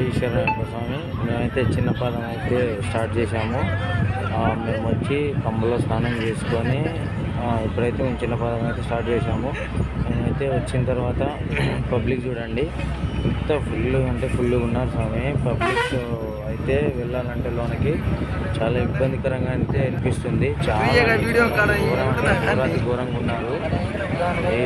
ఈశ్వరయ్యప్ప స్వామి. మేమైతే చిన్న పదం అయితే స్టార్ట్ చేసాము ఆ, మేము వచ్చి కంబలో స్నానం చేసుకొని ఇప్పుడైతే మేము చిన్న పదం అయితే స్టార్ట్ చేసాము మేమైతే వచ్చిన తర్వాత పబ్లిక్ చూడండి. ఎంత ఫుల్ అంటే ఫుల్గా ఉన్నారు స్వామి. పబ్లిక్ అయితే వెళ్ళాలంటే లోనకి చాలా ఇబ్బందికరంగా అయితే అనిపిస్తుంది. చాలా ఘోరంగా ఉన్నారు. ఈ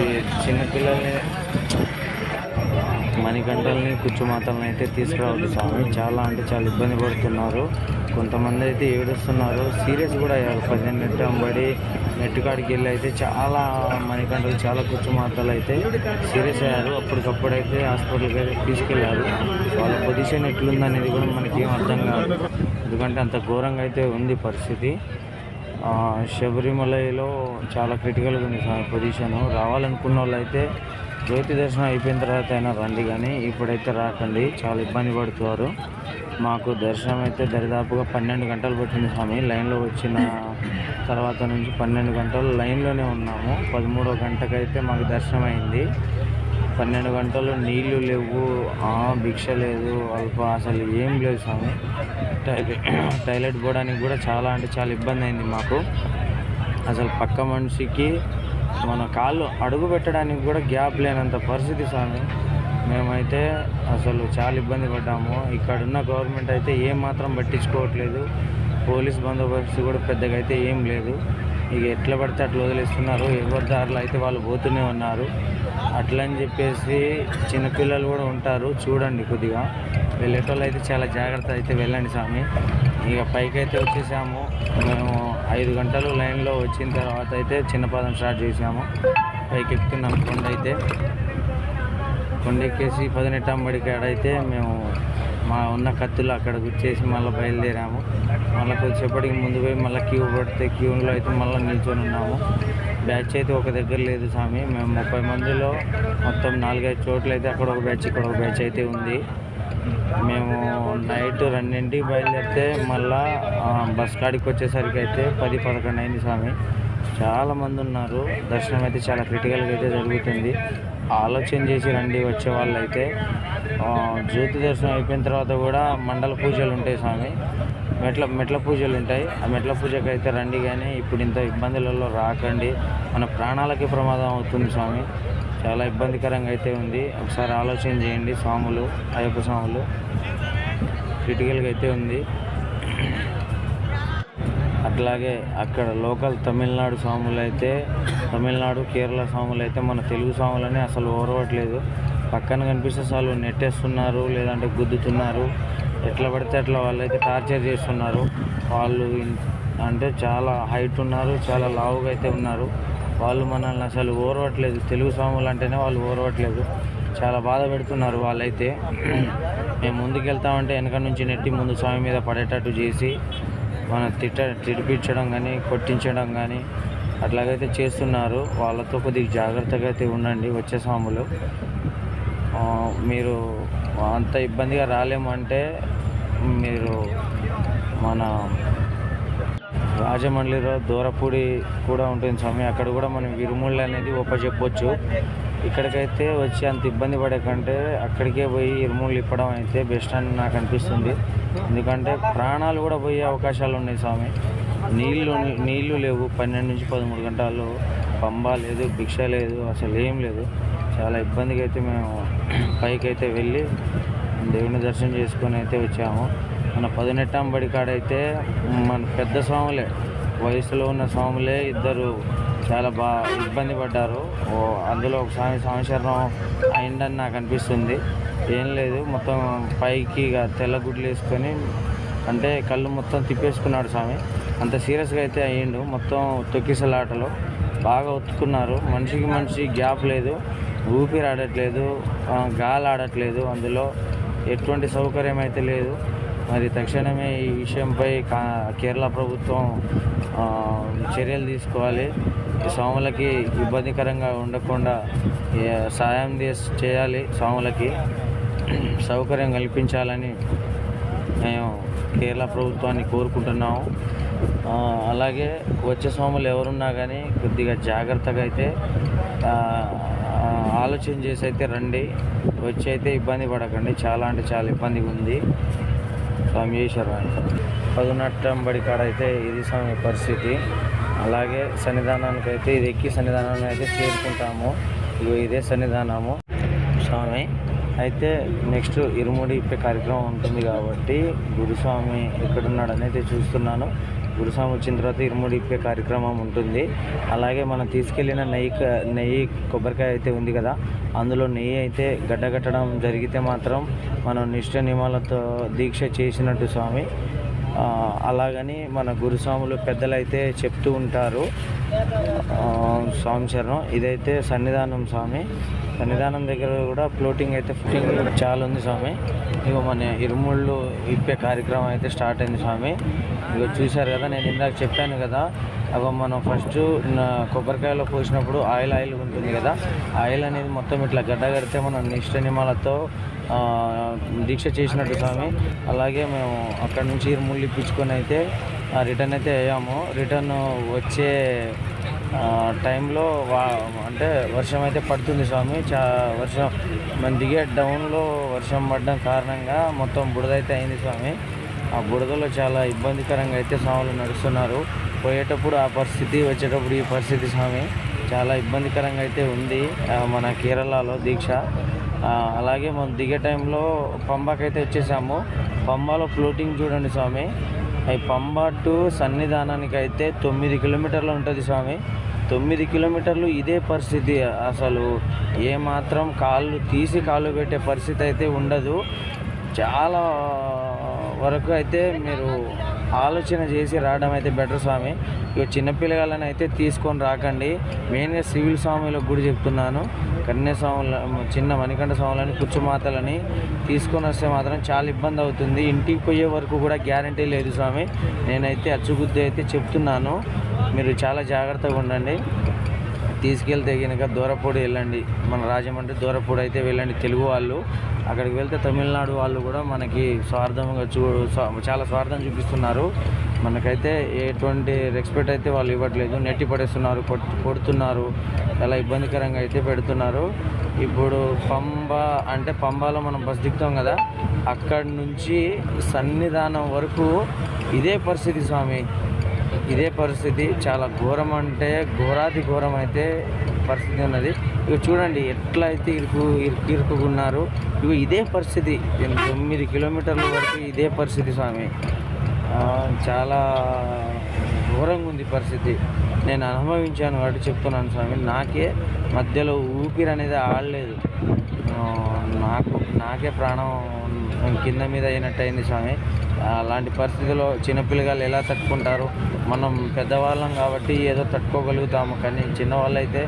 ఈ చిన్నపిల్లల్ని మణికంటల్ని కుచ్చుమాతల్ని అయితే తీసుకురావద్దు స్వామి. చాలా అంటే చాలా ఇబ్బంది పడుతున్నారు. కొంతమంది అయితే ఏడుస్తున్నారు. సీరియస్ కూడా అయ్యారు. పదిహేను నెట్ అంబడి నెట్ కాడికి వెళ్ళి అయితే చాలా మణికంటలు చాలా కుచ్చుమాతలు అయితే సీరియస్ అయ్యారు. అప్పటికప్పుడు అయితే హాస్పిటల్కి అయితే తీసుకెళ్ళారు. వాళ్ళ పొజిషన్ ఎట్లుందనేది కూడా మనకి ఏం అర్థం కాదు. ఎందుకంటే అంత ఘోరంగా అయితే ఉంది పరిస్థితి. శబరిమలలో చాలా క్రిటికల్గా ఉంది సార్ పొజిషన్. రావాలనుకున్న వాళ్ళు అయితే జ్యోతి దర్శనం అయిపోయిన తర్వాత అయినా రండి కానీ ఇప్పుడైతే రాకండి. చాలా ఇబ్బంది పడుతున్నారు. మాకు దర్శనం అయితే దరిదాపుగా పన్నెండు గంటలు పట్టింది స్వామి. లైన్లో వచ్చిన తర్వాత నుంచి పన్నెండు గంటలు లైన్లోనే ఉన్నాము. పదమూడో గంటకైతే మాకు దర్శనం అయింది. పన్నెండు గంటలు నీళ్ళు లేవు ఆ, భిక్ష లేదు అల్ప అసలు ఏం లేదు స్వామి. టైలెట్ టాయిలెట్ పోవడానికి కూడా చాలా అంటే చాలా ఇబ్బంది అయింది మాకు. అసలు పక్క మనిషికి మన కాళ్ళు అడుగు పెట్టడానికి కూడా గ్యాప్ లేనంత పరిస్థితి స్వామి. మేమైతే అసలు చాలా ఇబ్బంది పడ్డాము. ఇక్కడున్న గవర్నమెంట్ అయితే ఏం మాత్రం పట్టించుకోవట్లేదు. పోలీస్ బందోబస్తు కూడా పెద్దగా అయితే ఏం లేదు. ఇక ఎట్లా పడితే అట్లా వదిలేస్తున్నారు. ఎవరి దారిలో అయితే వాళ్ళు పోతూనే ఉన్నారు. అట్లా అని చెప్పేసి చిన్నపిల్లలు కూడా ఉంటారు. చూడండి కొద్దిగా. వెళ్ళేటోళ్ళు అయితే చాలా జాగ్రత్త అయితే వెళ్ళండి స్వామి. ఇక పైకి అయితే వచ్చేసాము. మేము ఐదు గంటలు లైన్లో వచ్చిన తర్వాత అయితే చిన్నపాదం స్టార్ట్ చేసాము. పైకి ఎక్కుతున్నాం కొండ అయితే. కొండ ఎక్కేసి పదినెట్టంబడి కాడైతే మేము మా ఉన్న కత్తులు అక్కడ గుచ్చేసి మళ్ళీ బయలుదేరాము. మళ్ళీ కొద్దిసేపటికి ముందు పోయి మళ్ళీ క్యూ పడితే క్యూలో అయితే మళ్ళీ నిల్చొని ఉన్నాము. బ్యాచ్ అయితే ఒక దగ్గర లేదు స్వామి. మేము ముప్పై మందిలో మొత్తం నాలుగైదు చోట్ల అయితే అక్కడ ఒక బ్యాచ్ ఇక్కడ ఒక బ్యాచ్ అయితే ఉంది. మేము నైట్ రెండింటికి బయలుదేరితే మళ్ళా బస్ కాడికి వచ్చేసరికి అయితే పది పదకొండు అయింది స్వామి. చాలా మంది ఉన్నారు. దర్శనం అయితే చాలా క్రిటికల్గా అయితే జరుగుతుంది. ఆలోచన చేసి రండి వచ్చే వాళ్ళు అయితే జ్యోతి దర్శనం అయిపోయిన తర్వాత కూడా మండల పూజలు ఉంటాయి స్వామి. మెట్ల మెట్ల పూజలు ఉంటాయి. ఆ మెట్ల పూజకి అయితే రండి కానీ ఇప్పుడు ఇంత ఇబ్బందులలో రాకండి. మన ప్రాణాలకి ప్రమాదం అవుతుంది స్వామి. చాలా ఇబ్బందికరంగా అయితే ఉంది. ఒకసారి ఆలోచన చేయండి స్వాములు అయ్యప్ప స్వాములు. క్రిటికల్గా అయితే ఉంది. అట్లాగే అక్కడ లోకల్ తమిళనాడు స్వాములు అయితే తమిళనాడు కేరళ స్వాములు అయితే మన తెలుగు స్వాములని అసలు ఓరవట్లేదు. పక్కన కనిపిస్తే చాలు నెట్టేస్తున్నారు లేదంటే గుద్దుతున్నారు. ఎట్లా పడితే అట్లా వాళ్ళైతే టార్చర్ చేస్తున్నారు. వాళ్ళు అంటే చాలా హైట్ ఉన్నారు చాలా లావుగా అయితే ఉన్నారు. వాళ్ళు మనల్ని అసలు ఓరవట్లేదు. తెలుగు స్వాములు అంటేనే వాళ్ళు ఓరవట్లేదు. చాలా బాధ పెడుతున్నారు వాళ్ళైతే. మేము ముందుకెళ్తామంటే వెనక నుంచి నెట్టి ముందు స్వామి మీద పడేటట్టు చేసి మన తిట్ట తిడిపించడం కానీ కొట్టించడం కానీ అట్లాగైతే చేస్తున్నారు. వాళ్ళతో కొద్దిగా జాగ్రత్తగా అయితే ఉండండి వచ్చే స్వాములు మీరు అంత ఇబ్బందిగా రాలేమంటే మీరు మన రాజమండ్రిలో దూరపూడి కూడా ఉంటుంది స్వామి. అక్కడ కూడా మనం ఇరుముళ్ళు అనేది చెప్పొచ్చు ఇక్కడికైతే వచ్చి అంత ఇబ్బంది పడే కంటే అక్కడికే పోయి ఇరుముళ్ళు ఇప్పడం అయితే బెస్ట్ అని నాకు అనిపిస్తుంది. ఎందుకంటే ప్రాణాలు కూడా పోయే అవకాశాలు ఉన్నాయి స్వామి. నీళ్ళు నీళ్ళు లేవు. పన్నెండు నుంచి పదమూడు గంటలు పంబ లేదు భిక్ష లేదు అసలు ఏం లేదు. చాలా ఇబ్బందిగా అయితే మేము పైకి అయితే వెళ్ళి దేవుని దర్శనం చేసుకొని అయితే వచ్చాము. మన పదినెట్టాం బడి కాడైతే మన పెద్ద స్వాములే వయసులో ఉన్న స్వాములే ఇద్దరు చాలా బా ఇబ్బంది పడ్డారు. అందులో ఒక స్వామి సంవత్సరం అయిందని నాకు అనిపిస్తుంది. ఏం లేదు మొత్తం పైకి ఇక తెల్ల గుడ్లు వేసుకొని అంటే కళ్ళు మొత్తం తిప్పేసుకున్నాడు స్వామి. అంత సీరియస్గా అయితే అయ్యిండు మొత్తం తొక్కిసలాటలో బాగా ఒత్తుకున్నారు. మనిషికి మనిషి గ్యాప్ లేదు ఊపిరి ఆడట్లేదు గాలి ఆడట్లేదు అందులో. ఎటువంటి సౌకర్యం అయితే లేదు. మరి తక్షణమే ఈ విషయంపై కేరళ ప్రభుత్వం చర్యలు తీసుకోవాలి. స్వాములకి ఇబ్బందికరంగా ఉండకుండా సాయం చేయాలి స్వాములకి. సౌకర్యం కల్పించాలని మేము కేరళ ప్రభుత్వాన్ని కోరుకుంటున్నాము. అలాగే వచ్చే స్వాములు ఎవరున్నా కానీ కొద్దిగా జాగ్రత్తగా అయితే ఆలోచన చేసి అయితే రండి. వచ్చి అయితే ఇబ్బంది పడకండి. చాలా అంటే చాలా ఇబ్బందిగా ఉంది స్వామి ఈశ్వరవాణి పదునట్టం బడి కాడ అయితే ఇది స్వామి పరిస్థితి. అలాగే సన్నిధానానికి అయితే ఇది ఎక్కి సన్నిధానాన్ని అయితే చేరుకుంటాము. ఇగో ఇదే సన్నిధానము స్వామి. అయితే నెక్స్ట్ ఇరుముడి ఇప్పే కార్యక్రమం ఉంటుంది కాబట్టి గురుస్వామి ఎక్కడున్నాడు అనేది చూస్తున్నాను. గురుస్వామి వచ్చిన తర్వాత ఇరుముడి ఇప్పే కార్యక్రమం ఉంటుంది. అలాగే మనం తీసుకెళ్ళిన నెయ్యి క- నెయ్యి కొబ్బరికాయ అయితే ఉంది కదా అందులో నెయ్యి అయితే గడ్డగట్టడం జరిగితే మాత్రం మనం నిష్ట నియమాలతో దీక్ష చేసినట్టు స్వామి. అలాగని మన గురుస్వాములు పెద్దలైతే చెప్తూ ఉంటారు. స్వామి శరణం. ఇదైతే సన్నిధానం స్వామి. సన్నిధానం దగ్గర కూడా ఫ్లోటింగ్ అయితే ఫ్లోటింగ్ చాలా ఉంది స్వామి. ఇక మన ఇరుముళ్ళు ఇప్పే కార్యక్రమం అయితే స్టార్ట్ అయింది స్వామి. ఇక చూశారు కదా నేను ఇందాక చెప్పాను కదా. అగో మనం ఫస్ట్ కొబ్బరికాయలో పోసినప్పుడు ఆయిల్ ఆయిల్ ఉంటుంది కదా. ఆయిల్ అనేది మొత్తం ఇట్లా గడ్డ కడితే మనం నిష్ట నియమాలతో దీక్ష చేసినట్టు స్వామి. అలాగే మేము అక్కడ నుంచి ఇరుముళ్ళు ఇప్పించుకొని అయితే రిటర్న్ అయితే అయ్యాము. రిటర్న్ వచ్చే టైంలో వా అంటే వర్షం అయితే పడుతుంది స్వామి. చా వర్షం మనం దిగే డౌన్లో వర్షం పడడం కారణంగా మొత్తం బురదైతే అయింది స్వామి. ఆ బురదలో చాలా ఇబ్బందికరంగా అయితే స్వాములు నడుస్తున్నారు. పోయేటప్పుడు ఆ పరిస్థితి వచ్చేటప్పుడు ఈ పరిస్థితి స్వామి. చాలా ఇబ్బందికరంగా అయితే ఉంది మన కేరళలో దీక్ష. అలాగే మనం దిగే టైంలో పంబాకైతే వచ్చేసాము. పంబాలో ఫ్లోటింగ్ చూడండి స్వామి. ఈ పంబ టు సన్నిధానానికి అయితే తొమ్మిది కిలోమీటర్లు ఉంటుంది స్వామి. తొమ్మిది కిలోమీటర్లు ఇదే పరిస్థితి అసలు. ఏ మాత్రం కాళ్ళు తీసి కాళ్ళు పెట్టే పరిస్థితి అయితే ఉండదు. చాలా వరకు అయితే మీరు ఆలోచన చేసి రావడం అయితే బెటర్ స్వామి. ఇక చిన్నపిల్లగాళ్ళని అయితే తీసుకొని రాకండి. మెయిన్గా సివిల్ స్వామిలకు కూడా చెప్తున్నాను. కన్యాస్వాముల చిన్న మణికంఠ స్వాములని కుచ్చుమాతలని తీసుకొని వస్తే మాత్రం చాలా ఇబ్బంది అవుతుంది. ఇంటికి పోయే వరకు కూడా గ్యారంటీ లేదు స్వామి. నేనైతే అచ్చుగుద్ది అయితే చెప్తున్నాను. మీరు చాలా జాగ్రత్తగా ఉండండి. తీసుకెళ్తే కనుక దూరపూడి వెళ్ళండి. మన రాజమండ్రి దూరపూడి అయితే వెళ్ళండి. తెలుగు వాళ్ళు అక్కడికి వెళ్తే తమిళనాడు వాళ్ళు కూడా మనకి స్వార్థంగా చూ చాలా స్వార్థం చూపిస్తున్నారు. మనకైతే ఎటువంటి రెస్పెక్ట్ అయితే వాళ్ళు ఇవ్వట్లేదు. నెట్టి పడేస్తున్నారు కొడుతున్నారు. చాలా ఇబ్బందికరంగా అయితే పెడుతున్నారు. ఇప్పుడు పంబ అంటే పంబాలో మనం బస్ దిగుతాం కదా అక్కడి నుంచి సన్నిధానం వరకు ఇదే పరిస్థితి స్వామి. ఇదే పరిస్థితి. చాలా ఘోరం అంటే ఘోరాతి ఘోరం అయితే పరిస్థితి ఉన్నది. ఇక చూడండి ఎట్లా అయితే ఇరుకు ఇరుకున్నారు ఇక ఇదే పరిస్థితి. తొమ్మిది కిలోమీటర్ల వరకు ఇదే పరిస్థితి స్వామి. చాలా ఘోరంగా ఉంది పరిస్థితి. నేను అనుభవించాను కాబట్టి చెప్తున్నాను స్వామి. నాకే మధ్యలో ఊపిరి అనేది ఆడలేదు. నాకే ప్రాణం కింద మీద అయినట్టు అయింది స్వామి. అలాంటి పరిస్థితిలో చిన్నపిల్లగాళ్ళు ఎలా తట్టుకుంటారు? మనం పెద్దవాళ్ళం కాబట్టి ఏదో తట్టుకోగలుగుతాము కానీ చిన్నవాళ్ళు అయితే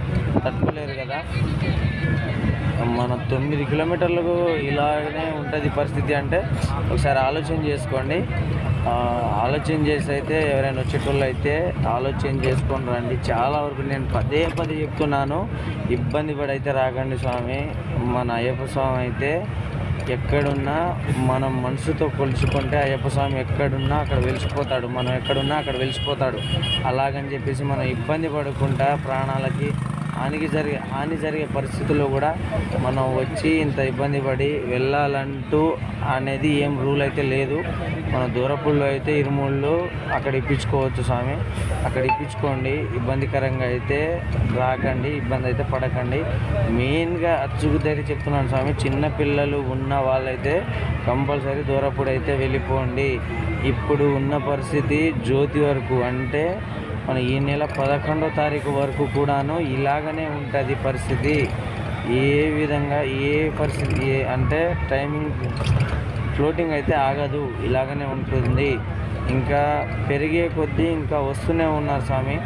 తట్టుకోలేరు కదా. మన తొమ్మిది కిలోమీటర్లకు ఇలానే ఉంటుంది పరిస్థితి అంటే ఒకసారి ఆలోచన చేసుకోండి. ఆలోచన చేసి అయితే ఎవరైనా వచ్చేటోళ్ళు అయితే ఆలోచన చేసుకొని రండి. చాలా వరకు నేను పదే పదే చెప్తున్నాను. ఇబ్బంది పడైతే రాకండి స్వామి. మన అయ్యప్ప స్వామి అయితే ఎక్కడున్నా మనం మనసుతో కొలుచుకుంటే అయ్యప్ప స్వామి ఎక్కడున్నా అక్కడ వెలిసిపోతాడు. మనం ఎక్కడున్నా అక్కడ వెలిసిపోతాడు. అలాగని చెప్పేసి మనం ఇబ్బంది పడకుండా ప్రాణాలకి హానికి జరిగే హాని జరిగే పరిస్థితుల్లో కూడా మనం వచ్చి ఇంత ఇబ్బంది పడి వెళ్ళాలంటూ అనేది ఏం రూల్ అయితే లేదు. మన దూరపుల్లో అయితే ఇరుముళ్ళు అక్కడ ఇప్పించుకోవచ్చు స్వామి. అక్కడ ఇప్పించుకోండి. ఇబ్బందికరంగా అయితే రాకండి. ఇబ్బంది అయితే పడకండి. మెయిన్గా అచ్చుగుద్దైతే చెప్తున్నాను స్వామి. చిన్న పిల్లలు ఉన్న వాళ్ళైతే కంపల్సరీ దూరపుడు అయితే వెళ్ళిపోండి. ఇప్పుడు ఉన్న పరిస్థితి జ్యోతి వరకు అంటే మన ఈ నెల పదకొండో తారీఖు వరకు కూడాను ఇలాగనే ఉంటుంది పరిస్థితి. ఏ విధంగా ఏ పరిస్థితి ఏ అంటే టైమింగ్ ఫ్లోటింగ్ అయితే ఆగదు ఇలాగనే ఉంటుంది. ఇంకా పెరిగే కొద్దీ ఇంకా వస్తూనే ఉన్నారు స్వామి.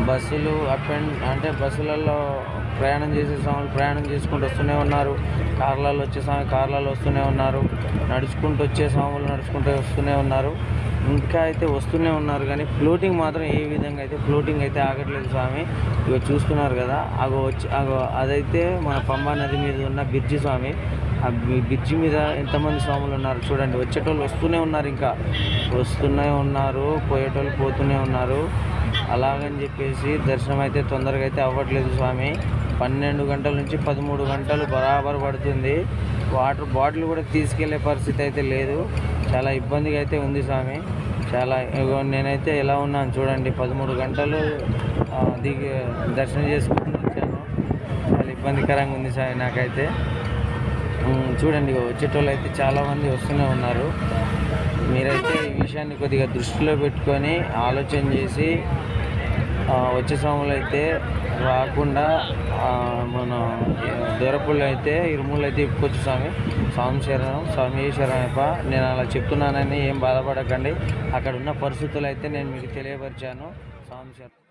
బస్సులు అప్ అండ్ అంటే బస్సులలో ప్రయాణం చేసే స్వాములు ప్రయాణం చేసుకుంటూ వస్తూనే ఉన్నారు. కార్లలో వచ్చే స్వామి కార్లలో వస్తూనే ఉన్నారు. నడుచుకుంటూ వచ్చే స్వాములు నడుచుకుంటూ వస్తూనే ఉన్నారు. ఇంకా అయితే వస్తూనే ఉన్నారు కానీ ఫ్లోటింగ్ మాత్రం ఏ విధంగా అయితే ఫ్లోటింగ్ అయితే ఆగట్లేదు స్వామి. ఇక చూస్తున్నారు కదా అగో వచ్చి అగో అదైతే మన పంబా నది మీద ఉన్న బిర్జి స్వామి. ఆ బ్రిడ్జి మీద ఎంతమంది స్వాములు ఉన్నారు చూడండి వచ్చేటోళ్ళు వస్తూనే ఉన్నారు ఇంకా. వస్తూనే ఉన్నారు పోయేటోళ్ళు పోతూనే ఉన్నారు. అలాగని చెప్పేసి దర్శనం అయితే తొందరగా అయితే అవ్వట్లేదు స్వామి. పన్నెండు గంటల నుంచి పదమూడు గంటలు బరాబర్ పడుతుంది. వాటర్ బాటిల్ కూడా తీసుకెళ్ళే పరిస్థితి అయితే లేదు. చాలా ఇబ్బందిగా అయితే ఉంది స్వామి. చాలా ఇగో నేనైతే ఎలా ఉన్నాను చూడండి. పదమూడు గంటలు దిగి దర్శనం చేసుకుని వచ్చాను. చాలా ఇబ్బందికరంగా ఉంది స్వామి నాకైతే. చూడండి ఇగో వచ్చేటోళ్ళు అయితే చాలామంది వస్తూనే ఉన్నారు. మీరైతే ఈ విషయాన్ని కొద్దిగా దృష్టిలో పెట్టుకొని ఆలోచన చేసి వచ్చే స్వాములు అయితే రాకుండా మన దూరపుళ్ళు అయితే ఇరుములు అయితే ఇప్పుకొచ్చు స్వామి. స్వామి శరణం స్వామి శరణప్ప. నేను అలా చెప్తున్నానని ఏం బాధపడకండి. అక్కడ ఉన్న పరిస్థితులు అయితే నేను మీకు తెలియపరిచాను. స్వామి శరణం.